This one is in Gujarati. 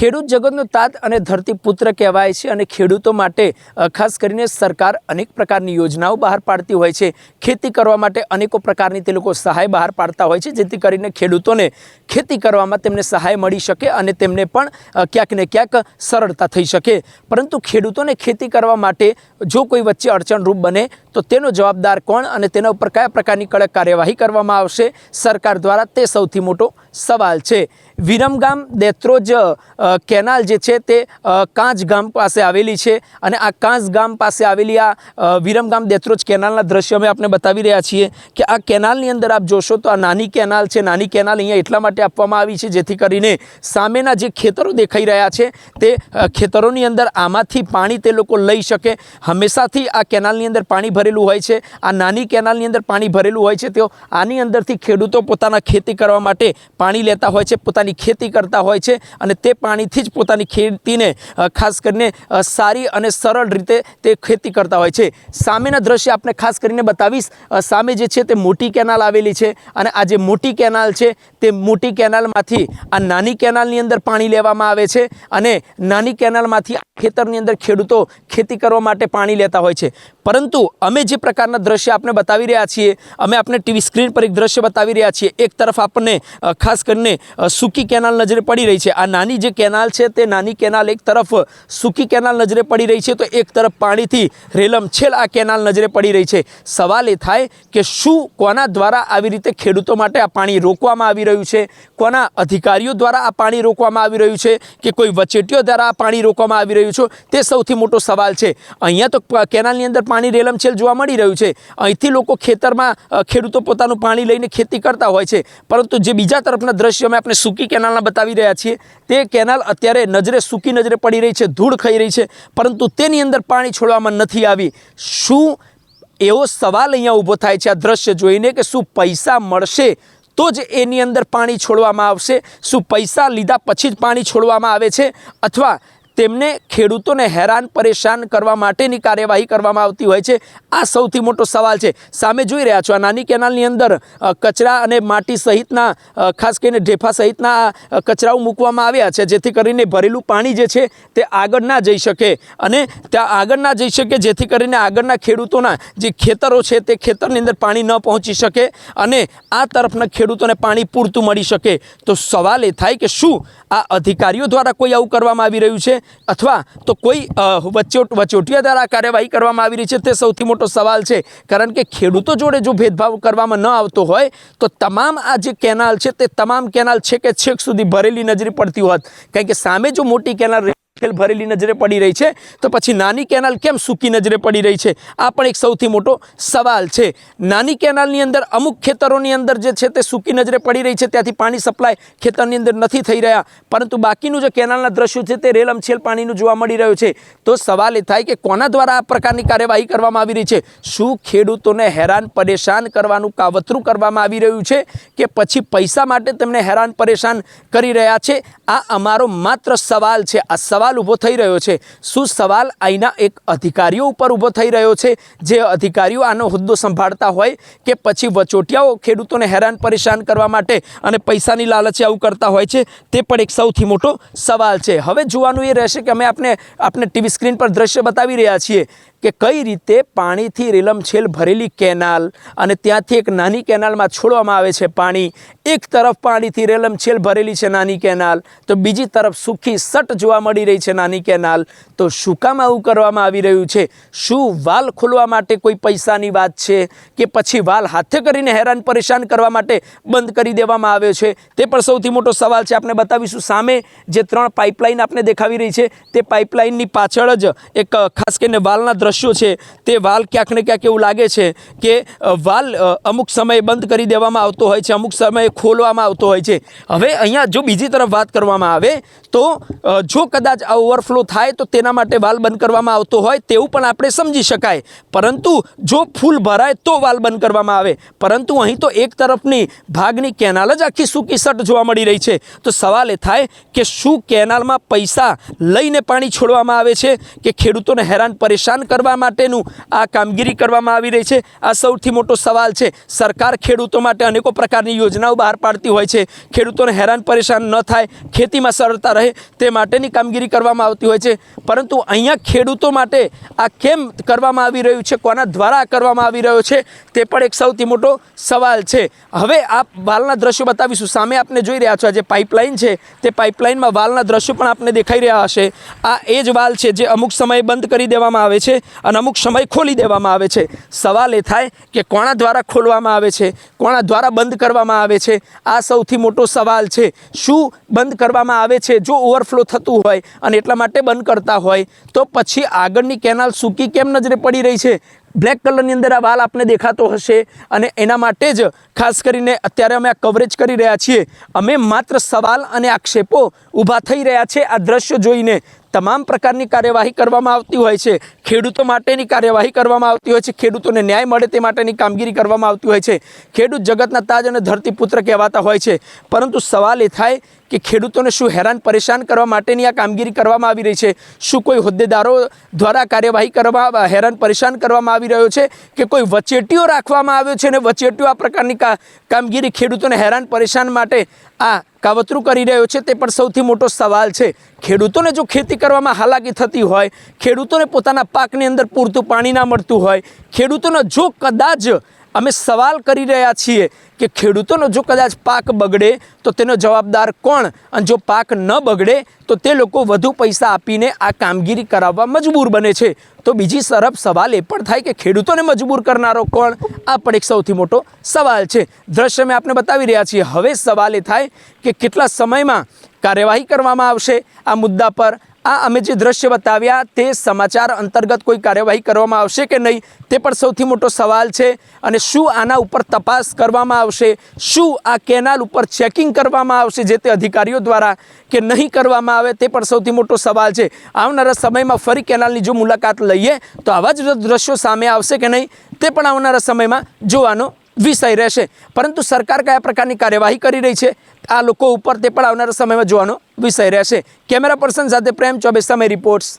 ખેડૂત જગતનો તાત અને ધરતીપુત્ર કહેવાય છે અને ખેડૂતો માટે ખાસ કરીને સરકાર અનેક પ્રકારની યોજનાઓ બહાર પાડતી હોય છે. ખેતી કરવા માટે અનેકો પ્રકારની તે લોકો સહાય બહાર પાડતા હોય છે, જેથી કરીને ખેડૂતોને ખેતી કરવામાં તેમને સહાય મળી શકે અને તેમને પણ ક્યાંક ને ક્યાંક સરળતા થઈ શકે. પરંતુ ખેડૂતોને ખેતી કરવા માટે જો કોઈ વચ્ચે અડચણરૂપ બને, તો તેનો જવાબદાર કોણ અને તેના ઉપર કયા પ્રકારની કડક કાર્યવાહી કરવામાં આવશે? સરકાર દ્વારા તે સૌથી મોટો સવાલ છે. વિરમગામ દેત્રોજ કેનાલ જે છે તે કાંજ ગામ પાસે આવેલી છે અને આ કાંજ ગામ પાસે આવેલી આ વિરમગામ દેત્રોજ કેનાલના દ્રશ્ય અમે આપને બતાવી રહ્યા છીએ કે આ કેનાલની અંદર આપ જોશો તો આ નાની કેનાલ છે. નાની કેનાલ અહીંયા એટલા માટે આપવામાં આવી છે જેથી કરીને સામેના જે ખેતરો દેખાઈ રહ્યા છે તે ખેતરોની અંદર આમાંથી પાણી તે લોકો લઈ શકે. હંમેશાથી આ કેનાલની અંદર પાણી ભરેલું હોય છે. આ નાની કેનાલની અંદર પાણી ભરેલું હોય છે. તેઓ આની અંદરથી ખેડૂતો પોતાના ખેતી કરવા માટે પાણી લેતા હોય છે પોતાની ખેતી કરતા હોય છે અને તે પાણીથી જ પોતાની ખેતીને ખાસ કરીને સારી અને સરળ રીતે તે ખેતી કરતા હોય છે. સામેના દ્રશ્ય આપણે ખાસ કરીને બતાવીશ. સામે જે છે તે મોટી કેનાલ આવેલી છે અને આ જે મોટી કેનાલ છે તે મોટી કેનાલમાંથી આ નાની કેનાલની અંદર પાણી લેવામાં આવે છે અને નાની કેનાલમાંથી ખેતરની અંદર ખેડૂતો ખેતી કરવા માટે પાણી લેતા હોય છે. પરંતુ અમે જે પ્રકારના દ્રશ્ય આપણે બતાવી રહ્યા છીએ અમે આપણે ટીવી સ્ક્રીન પર એક દ્રશ્ય બતાવી રહ્યા છીએ. એક તરફ આપણને અ, ખાસ કરીને સૂકી કેનાલ નજરે પડી રહી છે. આ નાની જે કેનાલ છે તે નાની કેનાલ એક તરફ સૂકી કેનાલ નજરે પડી રહી છે તો એક તરફ પાણીથી રેલમછેલ આ કેનાલ નજરે પડી રહી છે. સવાલ એ થાય કે શું કોના દ્વારા આવી રીતે ખેડૂતો માટે આ પાણી રોકવામાં આવી રહ્યું છે? કોના અધિકારીઓ દ્વારા આ પાણી રોકવામાં આવી રહ્યું છે? કે કોઈ વચેટીઓ દ્વારા આ પાણી રોકવામાં આવી રહ્યું છે? તે સૌથી મોટો સવાલ છે. અહીંયા તો કેનાલની અંદર પાણી રેલમછેલ જોવા મળી રહ્યું છે. અહીંથી લોકો ખેતરમાં ખેડૂતો પોતાનું પાણી લઈને ખેતી કરતા હોય છે. પરંતુ જે બીજા તરફના દ્રશ્ય અમે આપણે સૂકી કેનાલના બતાવી રહ્યા છીએ. તે કેનાલ અત્યારે નજરે સૂકી નજરે પડી રહી છે, ધૂળ ખાઈ રહી છે, પરંતુ તેની અંદર પાણી છોડવામાં નથી આવી. શું એવો સવાલ અહીંયા ઊભો થાય છે આ દ્રશ્ય જોઈને કે શું પૈસા મળશે તો જ એની અંદર પાણી છોડવામાં આવશે? શું પૈસા લીધા પછી જ પાણી છોડવામાં આવે છે? અથવા તેમને ખેડૂતોને હેરાન, પરેશાન કરવા માટેની કાર્યવાહી કરવામાં આવતી હોય છે. આ સૌથી મોટો સવાલ છે. સામે જોઈ રહ્યા છો આ નાની કેનાલની અંદર કચરા અને માટી સહિતના ખાસ કરીને ઢેફા સહિતના કચરાઓ મૂકવામાં આવ્યા છે, જેથી કરીને ભરેલું પાણી જે છે તે આગળ ના જઈ શકે. અને ત્યાં આગળ ના જઈ શકે જેથી કરીને આગળના ખેડૂતોના જે ખેતરો છે તે ખેતરની અંદર પાણી ન પહોંચી શકે અને આ તરફના ખેડૂતોને પાણી પૂરતું મળી શકે. તો સવાલ એ થાય કે શું આ અધિકારીઓ દ્વારા કોઈ આવું કરવામાં આવી રહ્યું છે? અથવા તો કોઈ વચોટ વચોટિયા દ્વારા કાર્યવાહી કરવામાં આવી રહી છે, તે સૌથી મોટો સવાલ છે. કારણ કે ખેડૂતો જોડે જો ભેદભાવ કરવામાં ન આવતો હોય, તો તમામ આ જે કેનાલ છે, તે તમામ કેનાલ છે કે છેક સુધી ભરેલી નજરે પડતી હોત. કારણ કે સામે જો મોટી કેનાલ ખેલ ભરેલી નજરે પડી રહી છે. તો પછી નાની કેનાલ કેમ સૂકી નજરે પડી રહી છે? આ પણ એક સૌથી મોટો સવાલ છે. નાની કેનાલની અંદર અમુક ખેતરોની અંદર જે છે તે સૂકી નજરે પડી રહી છે. ત્યાંથી પાણી સપ્લાય ખેતરની અંદર નથી થઈ રહ્યા. પરંતુ બાકીનું જે કેનાલના દ્રશ્યો છે તે રેલમછેલ પાણીનું જોવા મળી રહ્યું છે. તો સવાલ એ થાય કે કોના દ્વારા આ પ્રકારની કાર્યવાહી કરવામાં આવી રહી છે? શું ખેડૂતોને હેરાન પરેશાન કરવાનું કાવતરું કરવામાં આવી રહ્યું છે કે પછી પૈસા માટે તેમને હેરાન પરેશાન કરી રહ્યા છે? આ અમારો માત્ર સવાલ છે. આ સવાલ ઊભો થઈ રહ્યો છે. શું સવાલ અહીંના એક અધિકારીઓ ઉપર ઊભો થઈ રહ્યો છે? જે અધિકારીઓ આનો હોદ્દો સંભાળતા હોય કે પછી વચોટિયાઓ ખેડૂતોને હેરાન પરેશાન કરવા માટે અને પૈસાની લાલચે આવું કરતા હોય છે, તે પણ એક સૌથી મોટો સવાલ છે. હવે જોવાનું એ રહેશે કે અમે આપણે આપણે ટીવી સ્ક્રીન પર દ્રશ્ય બતાવી રહ્યા છીએ. કે કઈ રીતે પાણીથી રેલમછેલ ભરેલી કેનાલ અને ત્યાંથી એક નાની કેનાલમાં છોડવામાં આવે છે પાણી. એક તરફ પાણીથી રેલમછેલ ભરેલી છે નાની કેનાલ, તો બીજી તરફ સૂકી સટ જોવા મળી રહી છે નાની કેનાલ. તો શું કામ આવું કરવામાં આવી રહ્યું છે? શું વાલ ખોલવા માટે કોઈ પૈસાની વાત છે? કે પછી વાલ હાથે કરીને હેરાન પરેશાન કરવા માટે બંધ કરી દેવામાં આવ્યો છે? તે પણ સૌથી મોટો સવાલ છે, આપણે બતાવીશું સામે. જે ત્રણ પાઇપલાઇન આપણે દેખાવી રહી છે, તે પાઇપલાઇનની પાછળ જ એક, ખાસ કરીને વાલના દ્રશ્યો છે, તે વાલ ક્યાંક ને ક્યાંક એવું લાગે છે કે વાલ અમુક સમયે બંધ કરી દેવામાં આવતો હોય છે, અમુક સમયે ખોલવામાં આવતો હોય છે. હવે અહીંયા જો બીજી તરફ વાત કરવામાં આવે, તો જો કદાચ આ ઓવરફ્લો થાય તો તેના માટે વાલ બંધ કરવામાં આવતો હોય તેવું પણ આપણે સમજી શકાય. પરંતુ જો ફૂલ ભરાય તો વાલ બંધ કરવામાં આવે. પરંતુ અહીં તો એક તરફની ભાગની કેનાલ જ આખી સૂકી સટ જોવા મળી રહી છે. તો સવાલ એ થાય કે શું કેનાલમાં પૈસા લઈને પાણી છોડવામાં આવે છે કે ખેડૂતોને હેરાન પરેશાન કરવા કરવા માટેનું આ કામગીરી કરવામાં આવી રહી છે. આ સૌથી મોટો સવાલ છે. સરકાર ખેડૂતો માટે અનેકો પ્રકારની યોજનાઓ બહાર પાડતી હોય છે. ખેડૂતોને હેરાન પરેશાન ન થાય, ખેતીમાં સરળતા રહે તે માટેની કામગીરી કરવામાં આવતી હોય છે. પરંતુ અહીંયા ખેડૂતો માટે આ કેમ કરવામાં આવી રહ્યું છે, કોના દ્વારા કરવામાં આવી રહ્યો છે, તે પણ એક સૌથી મોટો સવાલ છે. હવે આ વાલના દ્રશ્યો બતાવીશું. સામે આપને જોઈ રહ્યા છો, આ જે પાઇપલાઇન છે, તે પાઇપલાઇનમાં વાલના દ્રશ્યો પણ આપને દેખાઈ રહ્યા હશે. આ એ જ વાલ છે જે અમુક સમયે બંધ કરી દેવામાં આવે છે. અને અમુક સમય ખોલી દેવામાં આવે છે. સવાલ એ થાય કે કોણા દ્વારા ખોલવામાં આવે છે? કોણા દ્વારા બંધ કરવામાં આવે છે? આ સૌથી મોટો સવાલ છે. શું બંધ કરવામાં આવે છે? જો ઓવરફ્લો થતું હોય અને એટલા માટે બંધ કરતા હોય, તો પછી આગળની કેનાલ સૂકી કેમ નજરે પડી રહી છે? બ્લેક કલરની અંદર આ વાલ આપને દેખાતો હશે અને એના માટે જ ખાસ કરીને અત્યારે અમે આ કવરેજ કરી રહ્યા છીએ. અમે માત્ર સવાલ અને આક્ષેપો ઊભા થઈ રહ્યા છે આ દ્રશ્ય જોઈને. તમામ પ્રકારની કાર્યવાહી કરવામાં આવતી હોય છે. ખેડૂતો માટેની કાર્યવાહી કરવામાં આવતી હોય છે. ખેડૂતોને ન્યાય મળે તે માટેની કામગીરી કરવામાં આવતી હોય છે. ખેડૂત જગતના તાજ અને ધરતીપુત્ર કહેવાતા હોય છે. પરંતુ સવાલ એ થાય કે ખેડૂતોને શું હેરાન પરેશાન કરવા માટેની આ કામગીરી કરવામાં આવી રહી છે? શું કોઈ હોદ્દેદારો દ્વારા કાર્યવાહી કરવા હેરાન પરેશાન કરવામાં આવી રહ્યો છે કે કોઈ વચેટીઓ રાખવામાં આવ્યો છે અને વચેટીઓ આ પ્રકારની કામગીરી ખેડૂતોને હેરાન પરેશાન માટે આ કાવતરું કરી રહ્યો છે? તે પણ સૌથી મોટો સવાલ છે. ખેડૂતોને જો ખેતી કરવામાં હાલાકી થતી હોય, ખેડૂતોને પોતાના પાકની અંદર પૂરતું પાણી ના મળતું હોય. ખેડૂતોને જો કદાચ અમે સવાલ કરી રહ્યા છીએ કે ખેડૂતોનો જો કદાચ પાક બગડે તો તેનો જવાબદાર કોણ? અને જો પાક ન બગડે તો તે લોકો વધુ પૈસા આપીને આ કામગીરી કરાવવા મજબૂર બને છે. તો બીજી તરફ સવાલ એ પણ થાય કે ખેડૂતોને મજબૂર કરનારો કોણ? આ પણ એક સૌથી મોટો સવાલ છે. દ્રશ્ય મેં આપને બતાવી રહ્યા છીએ. હવે સવાલ એ થાય કે કેટલા સમયમાં કાર્યવાહી કરવામાં આવશે? આ મુદ્દા પર આ અમે જે દ્રશ્ય બતાવ્યા તે સમાચાર અંતર્ગત કોઈ કાર્યવાહી કરવામાં આવશે કે નહીં તે પણ સૌથી મોટો સવાલ છે અને શું આના ઉપર તપાસ કરવામાં આવશે? શું આ કેનાલ ઉપર ચેકિંગ કરવામાં આવશે જે તે અધિકારીઓ દ્વારા કે નહીં કરવામાં આવે તે પણ સૌથી મોટો સવાલ છે. આવનારા સમયમાં ફરી કેનાલની જો મુલાકાત લઈએ તો આવા જ દ્રશ્યો સામે આવશે કે નહીં તે પણ આવનારા સમયમાં જોવાનો વિષય રહેશે. પરંતુ સરકાર કયા પ્રકારની કાર્યવાહી કરી રહી છે? આ લોકો ઉપર તે પણ આવનારા સમયમાં જોવાનો વિષય રહેશે. કેમેરા પર્સન સાથે પ્રેમ ચોબે સમય રિપોર્ટ્સ